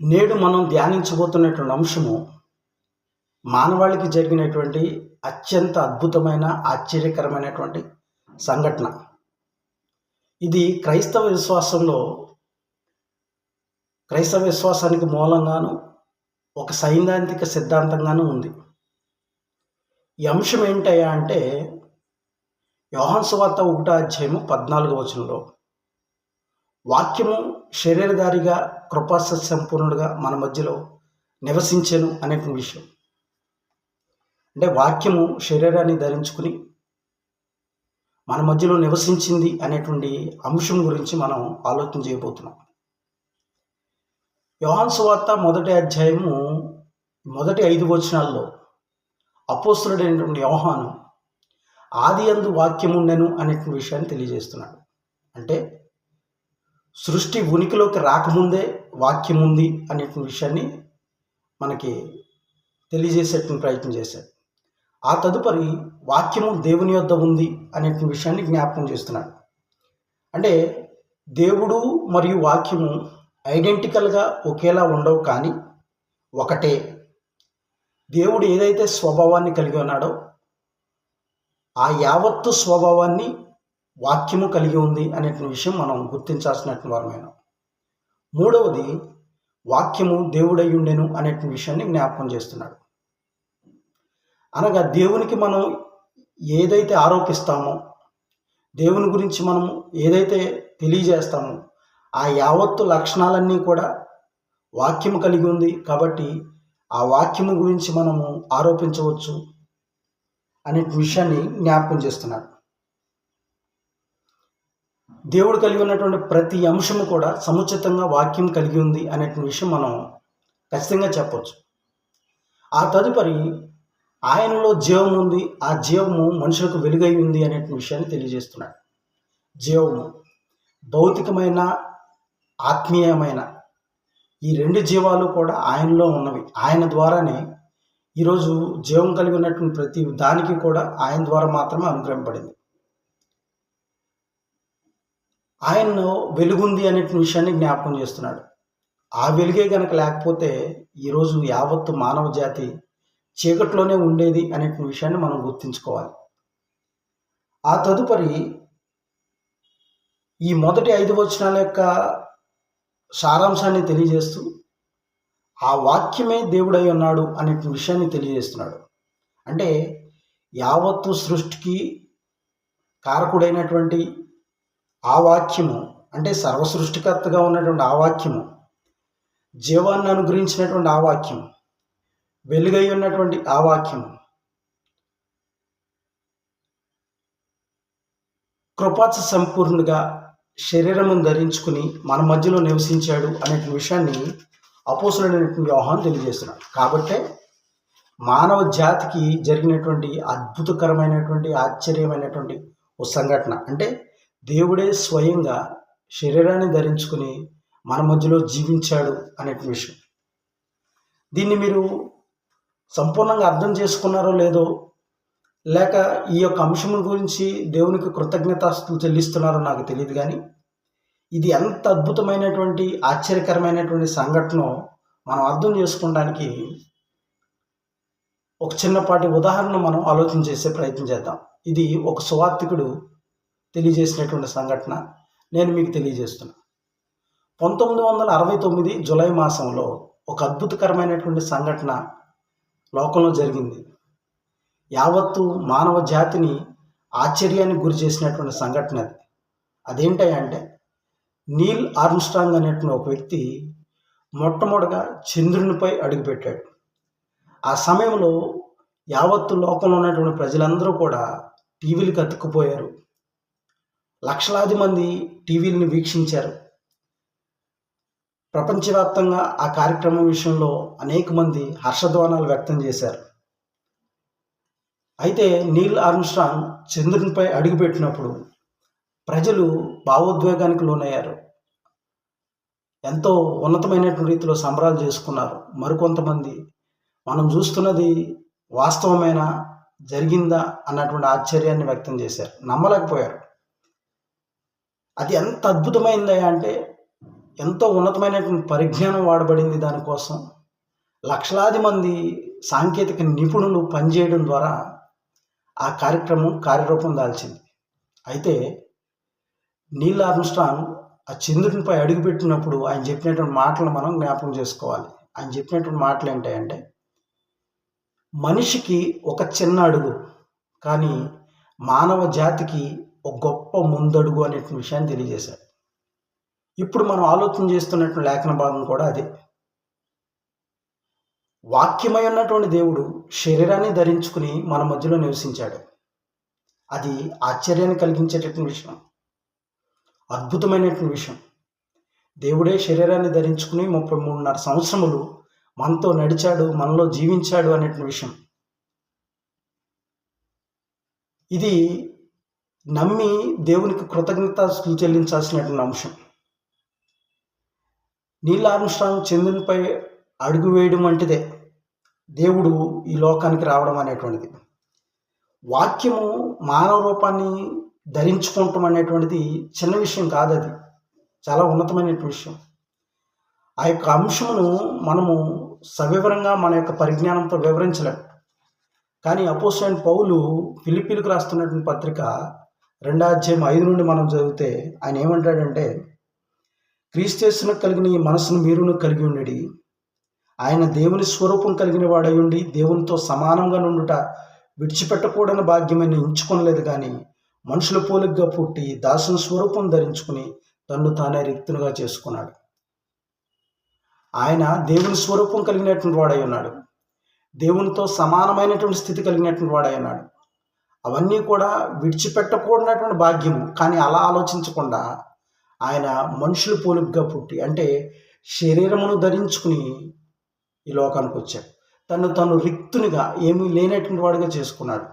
నేడు మనం ధ్యానించబోతున్నటువంటి అంశము మానవాళికి జరిగినటువంటి అత్యంత అద్భుతమైన ఆశ్చర్యకరమైనటువంటి సంఘటన. ఇది క్రైస్తవ విశ్వాసంలో క్రైస్తవ విశ్వాసానికి మూలంగాను ఒక సైద్ధాంతిక సిద్ధాంతంగాను ఉంది. ఈ అంశం ఏంటయ్యా అంటే యోహాన్సువార్త ఒకటో అధ్యాయము పద్నాలుగో వచనంలో వాక్యము శరీరధారిగా కృపాస సంపూర్ణుడుగా మన మధ్యలో నివసించాను అనే విషయం. అంటే వాక్యము శరీరాన్ని ధరించుకుని మన మధ్యలో నివసించింది అనేటువంటి అంశం గురించి మనం ఆలోచన చేయబోతున్నాం. యోహాన్స్ వార్త మొదటి అధ్యాయము మొదటి ఐదు వచనాల్లో అపోస్తుడైనటువంటి యోహాను ఆది అందు వాక్యముండెను అనేటువంటి విషయాన్ని తెలియజేస్తున్నాడు. అంటే సృష్టి ఉనికిలోకి రాకముందే వాక్యం ఉంది అనే విషయాన్ని మనకి తెలియజేసేటువంటి ప్రయత్నం చేశాడు. ఆ తదుపరి వాక్యము దేవుని యొద్ద ఉంది అనే విషయాన్ని జ్ఞాపకం చేస్తున్నాడు. అంటే దేవుడు మరియు వాక్యము ఐడెంటికల్గా ఒకేలా ఉండవు కానీ ఒకటే. దేవుడు ఏదైతే స్వభావాన్ని కలిగి ఉన్నాడో ఆ యావత్తు స్వభావాన్ని వాక్యము కలిగి ఉంది అనే విషయం మనం గుర్తించాల్సినటువంటి వారమైన. మూడవది వాక్యము దేవుడై ఉండెను అనే విషయాన్ని జ్ఞాపకం చేస్తున్నాడు. అనగా దేవునికి మనం ఏదైతే ఆరోపిస్తామో దేవుని గురించి మనం ఏదైతే తెలియజేస్తామో ఆ యావత్తు లక్షణాలన్నీ కూడా వాక్యము కలిగి ఉంది కాబట్టి ఆ వాక్యము గురించి మనము ఆరోపించవచ్చు అనే విషయాన్ని జ్ఞాపకం చేస్తున్నాడు. దేవుడు కలిగి ఉన్నటువంటి ప్రతి అంశము కూడా సముచితంగా వాక్యం కలిగి ఉంది అనేటువంటి విషయం మనం ఖచ్చితంగా చెప్పవచ్చు ఆ తదుపరి ఆయనలో జీవం ఉంది ఆ జీవము మనుషులకు వెలుగై ఉంది అనే విషయాన్ని తెలియజేస్తున్నాడు. జీవము భౌతికమైన ఆత్మీయమైన ఈ రెండు జీవాలు కూడా ఆయనలో ఉన్నవి. ఆయన ద్వారానే ఈరోజు జీవం కలిగి ఉన్నటువంటి ప్రతి దానికి కూడా ఆయన ద్వారా మాత్రమే అనుగ్రహింపబడింది. ఆయన్ను వెలుగుంది అనే విషయాన్ని జ్ఞాపకం చేస్తున్నాడు. ఆ వెలుగే గనక లేకపోతే ఈరోజు యావత్తు మానవ జాతి చీకట్లోనే ఉండేది అనే విషయాన్ని మనం గుర్తుంచుకోవాలి. ఆ తదుపరి ఈ మొదటి ఐదు వచనాల యొక్క సారాంశాన్ని తెలియజేస్తూ ఆ వాక్యమే దేవుడై ఉన్నాడు అనే విషయాన్ని తెలియజేస్తున్నాడు. అంటే యావత్తు సృష్టికి కారకుడైనటువంటి ఆ వాక్యము అంటే సర్వసృష్టికర్తగా ఉన్నటువంటి ఆ వాక్యము జీవాన్ని అనుగ్రహించినటువంటి ఆ వాక్యం వెలుగై ఉన్నటువంటి ఆ వాక్యం కృపాచ సంపూర్ణుడిగా శరీరమును ధరించుకుని మన మధ్యలో నివసించాడు అనే విషయాన్ని అపోసులైనటువంటి వ్యవహారం తెలియజేస్తున్నాడు. కాబట్టే మానవ జాతికి జరిగినటువంటి అద్భుతకరమైనటువంటి ఆశ్చర్యమైనటువంటి ఓ సంఘటన. అంటే దేవుడే స్వయంగా శరీరాన్ని ధరించుకుని మన మధ్యలో జీవించాడు అనే విషయం. దీన్ని మీరు సంపూర్ణంగా అర్థం చేసుకున్నారో లేదో లేక ఈ యొక్క అంశం గురించి దేవునికి కృతజ్ఞతాస్తులు చెల్లిస్తున్నారో నాకు తెలియదు కానీ ఇది ఎంత అద్భుతమైనటువంటి ఆశ్చర్యకరమైనటువంటి సంఘటన మనం అర్థం చేసుకోవడానికి ఒక చిన్నపాటి ఉదాహరణ మనం ఆలోచన చేసే ప్రయత్నం చేద్దాం. ఇది ఒక సువార్థికుడు తెలియజేసినటువంటి సంఘటన నేను మీకు తెలియజేస్తున్నా. పంతొమ్మిది వందల అరవై తొమ్మిది జులై మాసంలో ఒక అద్భుతకరమైనటువంటి సంఘటన లోకంలో జరిగింది. యావత్తు మానవ జాతిని ఆశ్చర్యానికి గురి చేసినటువంటి సంఘటన అది. అదేంటంటే నీల్ ఆర్మ్స్ట్రాంగ్ అనేటువంటి ఒక వ్యక్తి మొట్టమొదటిగా చంద్రునిపై అడుగుపెట్టాడు. ఆ సమయంలో యావత్తు లోకంలో ఉన్నటువంటి ప్రజలందరూ కూడా టీవీలకు అతుక్కుపోయారు. లక్షలాది మంది టీవీలను వీక్షించారు. ప్రపంచవ్యాప్తంగా ఆ కార్యక్రమం విషయంలో అనేక మంది హర్షధ్వానాలు వ్యక్తం చేశారు. అయితే నీల్ ఆర్మ్స్ట్రాంగ్ చంద్రునిపై అడుగుపెట్టినప్పుడు ప్రజలు భావోద్వేగానికి లోనయ్యారు. ఎంతో ఉన్నతమైనటువంటి రీతిలో సంబరాలు చేసుకున్నారు. మరికొంతమంది మనం చూస్తున్నది వాస్తవమైన జరిగిందా అన్నటువంటి ఆశ్చర్యాన్ని వ్యక్తం చేశారు. నమ్మలేకపోయారు. అది ఎంత అద్భుతమైందా అంటే ఎంతో ఉన్నతమైనటువంటి పరిజ్ఞానం వాడబడింది దానికోసం. లక్షలాది మంది సాంకేతిక నిపుణులు పనిచేయడం ద్వారా ఆ కార్యక్రమం కార్యరూపం దాల్చింది. అయితే నీల్ ఆర్మ్స్ట్రాంగ్ ఆ చంద్రునిపై అడుగుపెట్టినప్పుడు ఆయన చెప్పినటువంటి మాటలు మనం జ్ఞాపకం చేసుకోవాలి. ఆయన చెప్పినటువంటి మాటలు ఏంటంటే మనిషికి ఒక చిన్న అడుగు కానీ మానవ జాతికి ఒక గొప్ప ముందడుగు అనే విషయాన్ని తెలియజేశారు. ఇప్పుడు మనం ఆలోచన చేస్తున్నటువంటి లేఖన భాగం కూడా అదే. వాక్యమై ఉన్నటువంటి దేవుడు శరీరాన్ని ధరించుకుని మన మధ్యలో నివసించాడు. అది ఆశ్చర్యాన్ని కలిగించేటటువంటి విషయం. అద్భుతమైనటువంటి విషయం. దేవుడే శరీరాన్ని ధరించుకుని ముప్పై మూడున్నర సంవత్సరములు మనతో నడిచాడు మనలో జీవించాడు అనేటువంటి విషయం. ఇది నమ్మి దేవునికి కృతజ్ఞత చెల్లించాల్సినటువంటి అంశం. నీల్ ఆర్మ్స్ట్రాంగ్ చంద్రునిపై అడుగు వేయడం వంటిదే దేవుడు ఈ లోకానికి రావడం అనేటువంటిది. వాక్యము మానవ రూపాన్ని ధరించుకోవటం అనేటువంటిది చిన్న విషయం కాదు అది చాలా ఉన్నతమైనటువంటి విషయం. ఆ యొక్క అంశమును మనము సవివరంగా మన యొక్క పరిజ్ఞానంతో వివరించలేం. కానీ అపోజిట్ పౌలు పిలిపిలికి రాస్తున్నటువంటి పత్రిక రెండో అధ్యాయం ఐదు నుండి మనం చదివితే ఆయన ఏమంటాడంటే క్రీస్తేసును కలిగిన ఈ మనసును మీరును కలిగి ఉండి ఆయన దేవుని స్వరూపం కలిగిన వాడై ఉండి దేవునితో సమానంగా నుండుట విడిచిపెట్టకూడని భాగ్యమని ఎంచుకొనలేదు కానీ మనుషుల పోలికగా పుట్టి దాసుని స్వరూపం ధరించుకుని తన్ను తానే రిక్తునుగా చేసుకున్నాడు. ఆయన దేవుని స్వరూపం కలిగినటువంటి వాడై ఉన్నాడు. దేవునితో సమానమైనటువంటి స్థితి కలిగినటువంటి వాడై ఉన్నాడు. అవన్నీ కూడా విడిచిపెట్టకూడనటువంటి భాగ్యము. కానీ అలా ఆలోచించకుండా ఆయన మనుషులు పోలుగ్గా పుట్టి అంటే శరీరమును ధరించుకుని ఈ లోకానికి వచ్చాడు. తను తను రిక్తునిగా ఏమీ లేనటువంటి వాడిగా చేసుకున్నాడు.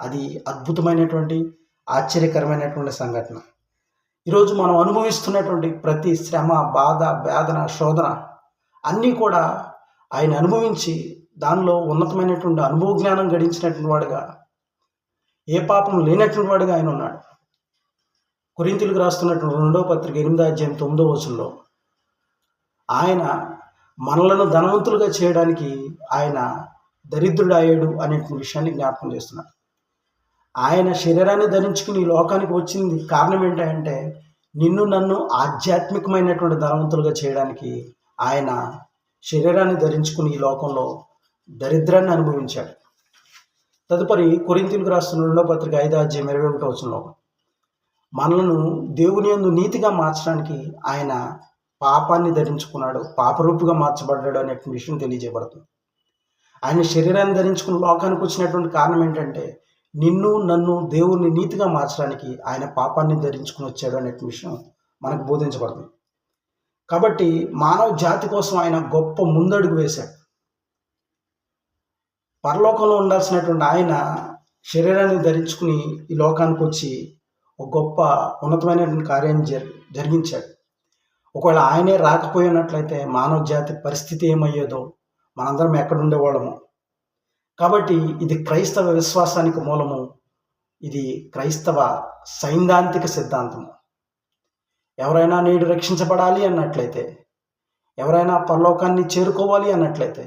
అది అద్భుతమైనటువంటి ఆశ్చర్యకరమైనటువంటి సంఘటన. ఈరోజు మనం అనుభవిస్తున్నటువంటి ప్రతి శ్రమ బాధ వేదన శోధన అన్నీ కూడా ఆయన అనుభవించి దానిలో ఉన్నతమైనటువంటి అనుభవ జ్ఞానం గడించినటువంటి వాడుగా ఏ పాపం లేనటువంటి వాడుగా ఆయన ఉన్నాడు. కురింతులకు రాస్తున్నటువంటి రెండో పత్రిక ఎనిమిదో అధ్యాయం తొమ్మిదో వచనంలో ఆయన మనలను ధనవంతులుగా చేయడానికి ఆయన దరిద్రుడు అయ్యాడు అనే విషయాన్ని జ్ఞాపకం చేస్తున్నాడు. ఆయన శరీరాన్ని ధరించుకుని ఈ లోకానికి వచ్చింది కారణం ఏంటంటే నిన్ను నన్ను ఆధ్యాత్మికమైనటువంటి ధనవంతులుగా చేయడానికి ఆయన శరీరాన్ని ధరించుకుని ఈ లోకంలో దరిద్రాన్ని అనుభవించాడు. తదుపరి కొరింతీలకు రాస్తున్న రెండో పత్రిక ఐదో అధ్యాయం ఇరవై ఒకటో వచనంలో మనలను దేవుని యందు నీతిగా మార్చడానికి ఆయన పాపాన్ని ధరించుకున్నాడు పాపరూపుగా మార్చబడ్డాడు అనే విషయం తెలియజేయబడుతుంది. ఆయన శరీరాన్ని ధరించుకుని లోకానికి వచ్చినటువంటి కారణం ఏంటంటే నిన్ను నన్ను దేవుని నీతిగా మార్చడానికి ఆయన పాపాన్ని ధరించుకుని వచ్చాడు అనే విషయం మనకు బోధించబడుతుంది. కాబట్టి మానవ జాతి కోసం ఆయన గొప్ప ముందడుగు వేశాడు. పరలోకంలో ఉండాల్సినటువంటి ఆయన శరీరాన్ని ధరించుకుని ఈ లోకానికి వచ్చి ఒక గొప్ప ఉన్నతమైనటువంటి కార్యం జరి జరిగించాడు. ఒకవేళ ఆయనే రాకపోయినట్లయితే మానవ జాతి పరిస్థితి ఏమయ్యేదో మనందరం ఎక్కడుండేవాళ్ళము కాబట్టి ఇది క్రైస్తవ విశ్వాసానికి మూలము. ఇది క్రైస్తవ సైద్ధాంతిక సిద్ధాంతము. ఎవరైనా నేడు రక్షించబడాలి అన్నట్లయితే ఎవరైనా పరలోకాన్ని చేరుకోవాలి అన్నట్లయితే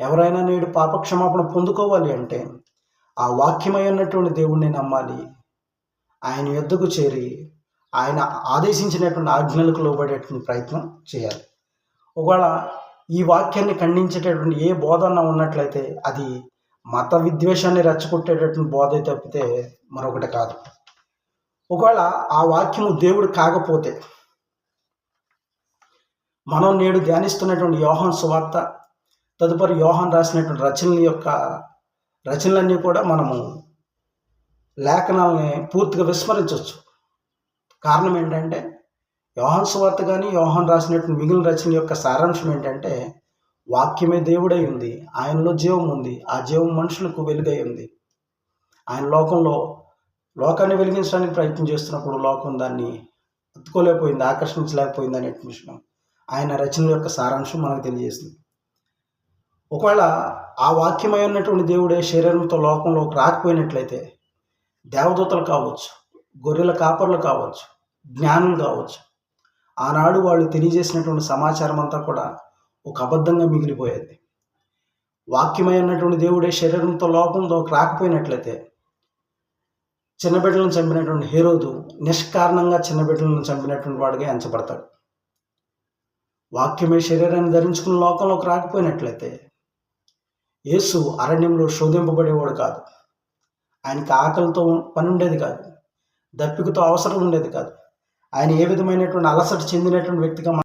ఎవరైనా నేడు పాపక్షమాపణ పొందుకోవాలి అంటే ఆ వాక్యమై ఉన్నటువంటి దేవుణ్ణి నమ్మాలి. ఆయన ఎద్దుకు చేరి ఆయన ఆదేశించినటువంటి ఆజ్ఞలకు లోబడేటువంటి ప్రయత్నం చేయాలి. ఒకవేళ ఈ వాక్యాన్ని ఖండించేటటువంటి ఏ బోధన ఉన్నట్లయితే అది మత విద్వేషాన్ని రెచ్చగొట్టేటటువంటి బోధ తప్పితే మరొకటి కాదు. ఒకవేళ ఆ వాక్యము దేవుడు కాకపోతే మనం నేడు ధ్యానిస్తున్నటువంటి యోహన్ సువార్త తదుపరి యోహన్ రాసినటువంటి రచనల యొక్క రచనలన్నీ కూడా మనము లేఖనాలని పూర్తిగా విస్మరించవచ్చు. కారణం ఏంటంటే యోహన్ సువార్త కానీ యోహన్ రాసినటువంటి మిగిలిన రచన యొక్క సారాంశం ఏంటంటే వాక్యమే దేవుడై ఉంది ఆయనలో జీవం ఉంది ఆ జీవం మనుషులకు వెలుగై ఉంది. ఆయన లోకంలో లోకాన్ని వెలిగించడానికి ప్రయత్నం చేస్తున్నప్పుడు లోకం దాన్ని అత్తుకోలేకపోయింది ఆకర్షించలేకపోయింది అనే విషయం. ఆయన రచన యొక్క సారాంశం మనకు తెలియజేస్తుంది ఒకవేళ ఆ వాక్యమై ఉన్నటువంటి దేవుడే శరీరంతో లోకంలోకి రాకపోయినట్లయితే దేవదూతలు కావచ్చు గొర్రెల కాపర్లు కావచ్చు జ్ఞానులు కావచ్చు ఆనాడు వాళ్ళు తెలియజేసినటువంటి సమాచారం అంతా కూడా ఒక అబద్ధంగా మిగిలిపోయేది. వాక్యమై ఉన్నటువంటి దేవుడే శరీరంతో లోకంతో రాకపోయినట్లయితే చిన్న బిడ్డలను చంపినటువంటి హీరోదు నిష్కారణంగా చిన్న బిడ్డలను చంపినటువంటి వాడిగా ఎంచబడతాడు. వాక్యమే శరీరాన్ని ధరించుకున్న లోకంలోకి రాకపోయినట్లయితే యేసు అరణ్యంలో శోధింపబడేవాడు కాదు. ఆయనకి ఆకలితో పని ఉండేది కాదు. దప్పికతో అవసరం ఉండేది కాదు. ఆయన ఏ విధమైనటువంటి అలసట చెందినటువంటి వ్యక్తిగా